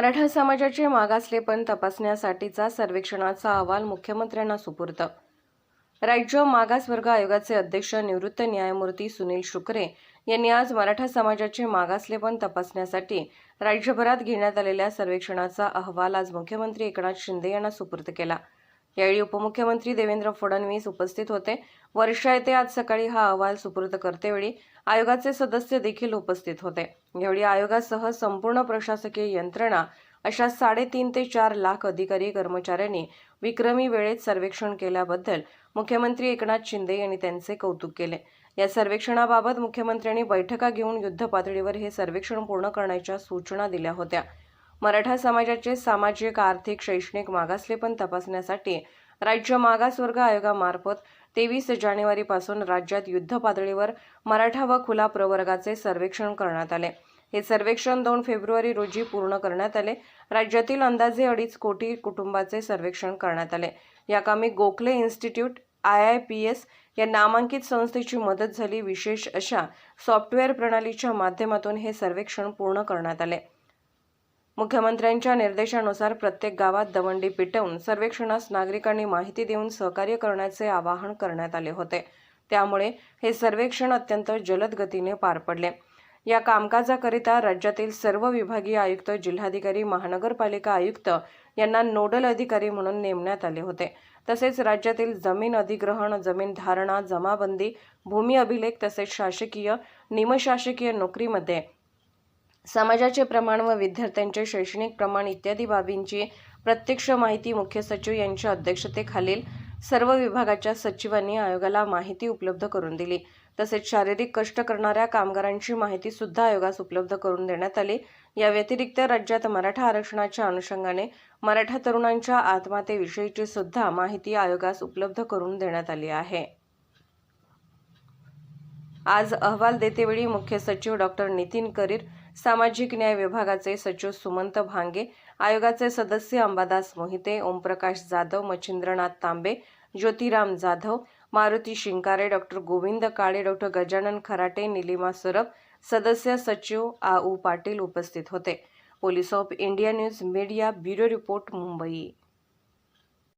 मराठा समाजाचे मागासलेपण तपासण्यासाठीचा सर्वेक्षणाचा अहवाल मुख्यमंत्र्यांना सुपूर्त राज्य मागासवर्ग आयोगाचे अध्यक्ष निवृत्त न्यायमूर्ती सुनील शुक्रे यांनी आज मराठा समाजाचे मागासलेपण तपासण्यासाठी राज्यभरात घेण्यात आलेल्या सर्वेक्षणाचा अहवाल आज मुख्यमंत्री एकनाथ शिंदे यांना सुपूर्द केला. यावेळी उपमुख्यमंत्री देवेंद्र फडणवीस उपस्थित होते. वर्षा येथे आज सकाळी हा अहवाल सुपूर्द करतेवेळी आयोगाचे सदस्य देखील उपस्थित होते. यावेळी आयोगासह संपूर्ण प्रशासकीय यंत्रणा अशा साडेतीन ते चार लाख अधिकारी कर्मचाऱ्यांनी विक्रमी वेळेत सर्वेक्षण केल्याबद्दल मुख्यमंत्री एकनाथ शिंदे यांनी त्यांचे कौतुक केले. या सर्वेक्षणाबाबत मुख्यमंत्र्यांनी बैठका घेऊन युद्ध पातळीवर हे सर्वेक्षण पूर्ण करण्याच्या सूचना दिल्या होत्या. मराठा समाजाचे सामाजिक आर्थिक शैक्षणिक मागासलेपण तपासण्यासाठी राज्य मागासवर्ग आयोगामार्फत तेवीस जानेवारीपासून राज्यात युद्ध पातळीवर मराठा व खुला प्रवर्गाचे सर्वेक्षण करण्यात आले. हे सर्वेक्षण दोन फेब्रुवारी रोजी पूर्ण करण्यात आले. राज्यातील अंदाजे अडीच कोटी कुटुंबाचे सर्वेक्षण करण्यात आले. या कामी Gokhale institute I I P S या नामांकित संस्थेची मदत झाली. विशेष अशा सॉफ्टवेअर प्रणालीच्या माध्यमातून हे सर्वेक्षण पूर्ण करण्यात आले. मुख्यमंत्र्यांच्या निर्देशानुसार प्रत्येक गावात दवंडी पिटवून सर्वेक्षणास नागरिकांनी माहिती देऊन सहकार्य करण्याचे आवाहन करण्यात आले होते. त्यामुळे हे सर्वेक्षण अत्यंत जलद गतीने पार पडले. या कामकाजाकरिता राज्यातील सर्व विभागीय आयुक्त जिल्हाधिकारी महानगरपालिका आयुक्त यांना नोडल अधिकारी म्हणून नेमण्यात आले होते. तसेच राज्यातील जमीन अधिग्रहण जमीन धारणा जमाबंदी भूमी अभिलेख तसेच शासकीय निमशासकीय नोकरीमध्ये समाजाचे प्रमाण व विद्यार्थ्यांचे शैक्षणिक प्रमाण इत्यादी बाबींची प्रत्यक्ष माहिती मुख्य सचिव यांच्या अध्यक्षतेखालील सर्व विभागाच्या सचिवांनी आयोगाला माहिती उपलब्ध करून दिली. तसेच शारीरिक कष्ट करणाऱ्या कामगारांची माहिती सुद्धा आयोगास उपलब्ध करून देण्यात आली. या व्यतिरिक्त राज्यात मराठा आरक्षणाच्या अनुषंगाने मराठा तरुणांच्या आत्महत्येविषयीची सुद्धा माहिती आयोगास उपलब्ध करून देण्यात आली आहे. आज अहवाल देतेवेळी मुख्य सचिव डॉक्टर नितीन करीर सामाजिक न्याय विभागाचे सचिव सुमंत भांगे आयोगाचे सदस्य अंबादास मोहिते ओमप्रकाश जाधव मच्छिंद्रनाथ तांबे ज्योतिराम जाधव मारुती शिंकारे डॉक्टर गोविंद काळे डॉक्टर गजानन खराटे निलिमा सरब सदस्य सचिव आऊ पाटील उपस्थित होते. Police of India news media bureau report Mumbai.